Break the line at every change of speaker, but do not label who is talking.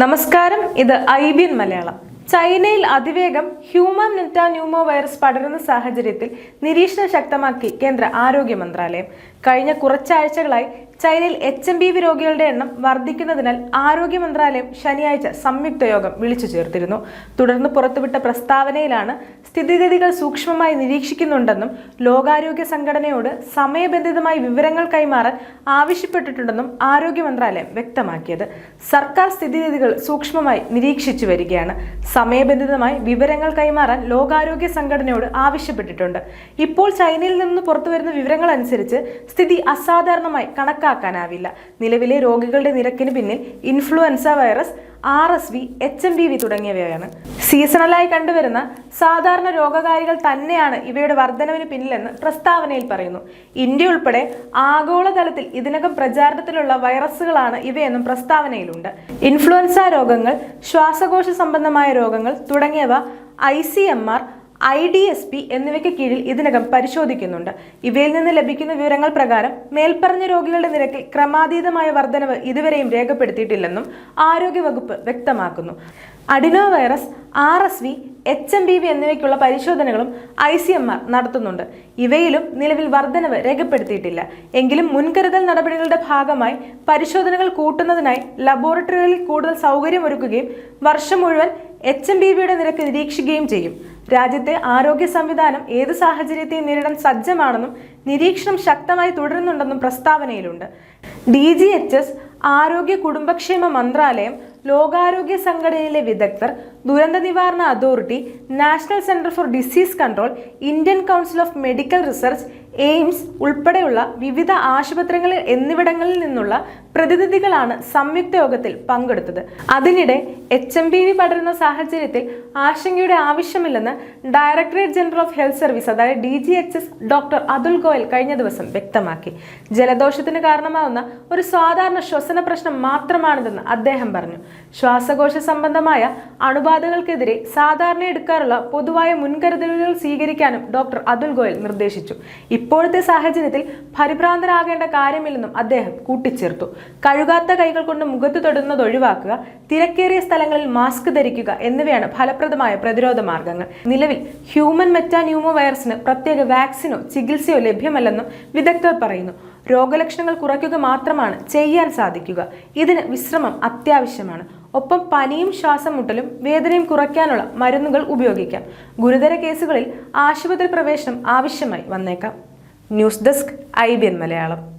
നമസ്കാരം ഇത് I B N Malayalam. ചൈനയിൽ അതിവേഗം ഹ്യൂമൻ ന്യൂമോ വൈറസ് പടരുന്ന സാഹചര്യത്തിൽ നിരീക്ഷണം ശക്തമാക്കി കേന്ദ്ര ആരോഗ്യ മന്ത്രാലയം. കഴിഞ്ഞ കുറച്ചാഴ്ചകളായി ചൈനയിൽ എച്ച് എം ബി വി രോഗികളുടെ എണ്ണം വർദ്ധിക്കുന്നതിനാൽ ആരോഗ്യ മന്ത്രാലയം ശനിയാഴ്ച സംയുക്ത യോഗം വിളിച്ചു ചേർത്തിരുന്നു. തുടർന്ന് പുറത്തുവിട്ട പ്രസ്താവനയിലാണ് സ്ഥിതിഗതികൾ സൂക്ഷ്മമായി നിരീക്ഷിക്കുന്നുണ്ടെന്നും ലോകാരോഗ്യ സംഘടനയോട് സമയബന്ധിതമായി വിവരങ്ങൾ കൈമാറാൻ ആവശ്യപ്പെട്ടിട്ടുണ്ടെന്നും ആരോഗ്യ മന്ത്രാലയം വ്യക്തമാക്കിയത്. സർക്കാർ സ്ഥിതിഗതികൾ സൂക്ഷ്മമായി നിരീക്ഷിച്ചു വരികയാണ്. സമയബന്ധിതമായി വിവരങ്ങൾ കൈമാറാൻ ലോകാരോഗ്യ സംഘടനയോട് ആവശ്യപ്പെട്ടിട്ടുണ്ട്. ഇപ്പോൾ ചൈനയിൽ നിന്ന് പുറത്തുവരുന്ന വിവരങ്ങൾ അനുസരിച്ച് സ്ഥിതി അസാധാരണമായി കണക്കാക്കാനാവില്ല നിലവിലെ രോഗികളുടെ നിരക്കിന് പിന്നിൽ influenza virus R S V H M B V തുടങ്ങിയവയാണ്. സീസണലായി കണ്ടുവരുന്ന സാധാരണ രോഗകാരികൾ തന്നെയാണ് ഇവയുടെ വർധനവിന് പിന്നിലെന്ന് പ്രസ്താവനയിൽ പറയുന്നു. ഇന്ത്യ ഉൾപ്പെടെ ആഗോളതലത്തിൽ ഇതിനകം പ്രചാരണത്തിലുള്ള വൈറസുകളാണ് ഇവയെന്നും പ്രസ്താവനയിലുണ്ട്. ഇൻഫ്ലുവൻസ രോഗങ്ങൾ ശ്വാസകോശ സംബന്ധമായ രോഗങ്ങൾ തുടങ്ങിയവ I C M R I D S P എന്നിവയ്ക്ക് കീഴിൽ ഇതിനകം പരിശോധിക്കുന്നുണ്ട്. ഇവയിൽ നിന്ന് ലഭിക്കുന്ന വിവരങ്ങൾ പ്രകാരം മേൽപ്പറഞ്ഞ രോഗികളുടെ നിരക്കിൽ ക്രമാതീതമായ വർധനവ് ഇതുവരെയും രേഖപ്പെടുത്തിയിട്ടില്ലെന്നും ആരോഗ്യവകുപ്പ് വ്യക്തമാക്കുന്നു. Adeno virus R S V H M B V എന്നിവയ്ക്കുള്ള പരിശോധനകളും ഐ സി എം ആർ നടത്തുന്നുണ്ട്. ഇവയിലും നിലവിൽ വർധനവ് രേഖപ്പെടുത്തിയിട്ടില്ല. എങ്കിലും മുൻകരുതൽ നടപടികളുടെ ഭാഗമായി പരിശോധനകൾ കൂട്ടുന്നതിനായി ലബോറട്ടറികളിൽ കൂടുതൽ സൗകര്യമൊരുക്കുകയും വർഷം മുഴുവൻ എച്ച് എം ബി വിയുടെ നിരക്ക് നിരീക്ഷിക്കുകയും ചെയ്യും. രാജ്യത്തെ ആരോഗ്യ സംവിധാനം ഏത് സാഹചര്യത്തെയും നേരിടാൻ സജ്ജമാണെന്നും നിരീക്ഷണം ശക്തമായി തുടരുന്നുണ്ടെന്നും പ്രസ്താവനയിലുണ്ട്. ഡി ജി എച്ച് എസ് ആരോഗ്യ കുടുംബക്ഷേമ മന്ത്രാലയം ലോകാരോഗ്യ സംഘടനയിലെ വിദഗ്ധർ ദുരന്ത നിവാരണ authority national centre for disease control Indian council of medical research AIIMS ഉൾപ്പെടെയുള്ള വിവിധ ആശുപത്രികളിൽ എന്നിവിടങ്ങളിൽ നിന്നുള്ള പ്രതിനിധികളാണ് സംയുക്ത യോഗത്തിൽ പങ്കെടുത്തത്. അതിനിടെ എച്ച് എം ബി വി പടരുന്ന സാഹചര്യത്തിൽ ആശങ്കയുടെ ആവശ്യമില്ലെന്ന് directorate general of health service അതായത് D G H S doctor Atul Goyal കഴിഞ്ഞ ദിവസം വ്യക്തമാക്കി. ജലദോഷത്തിന് കാരണമാകുന്ന ഒരു സാധാരണ ശ്വസന പ്രശ്നം മാത്രമാണിതെന്ന് അദ്ദേഹം പറഞ്ഞു. ശ്വാസകോശ സംബന്ധമായ അണുബാധകൾക്കെതിരെ സാധാരണ എടുക്കാറുള്ള പൊതുവായ മുൻകരുതലുകൾ സ്വീകരിക്കാനും ഡോക്ടർ അതുൽ ഗോയൽ നിർദ്ദേശിച്ചു. ഇപ്പോഴത്തെ സാഹചര്യത്തിൽ പരിഭ്രാന്തരാകേണ്ട കാര്യമില്ലെന്നും അദ്ദേഹം കൂട്ടിച്ചേർത്തു. കഴുകാത്ത കൈകൾ കൊണ്ട് മുഖത്ത് തൊടുന്നത് ഒഴിവാക്കുക തിരക്കേറിയ സ്ഥലങ്ങളിൽ മാസ്ക് ധരിക്കുക എന്നിവയാണ് ഫലപ്രദമായ പ്രതിരോധ മാർഗങ്ങൾ. നിലവിൽ ഹ്യൂമൻ മെറ്റാന്യൂമോ വൈറസിന് പ്രത്യേക വാക്സിനോ ചികിത്സയോ ലഭ്യമല്ലെന്നും വിദഗ്ധർ പറയുന്നു. രോഗലക്ഷണങ്ങൾ കുറയ്ക്കുക മാത്രമാണ് ചെയ്യാൻ സാധിക്കുക. ഇതിന് വിശ്രമം അത്യാവശ്യമാണ്. ഒപ്പം പനിയും ശ്വാസം മുട്ടലും വേദനയും കുറയ്ക്കാനുള്ള മരുന്നുകൾ ഉപയോഗിക്കാം. ഗുരുതര കേസുകളിൽ ആശുപത്രി പ്രവേശനം ആവശ്യമായി വന്നേക്കാം. News desk I Malayalam.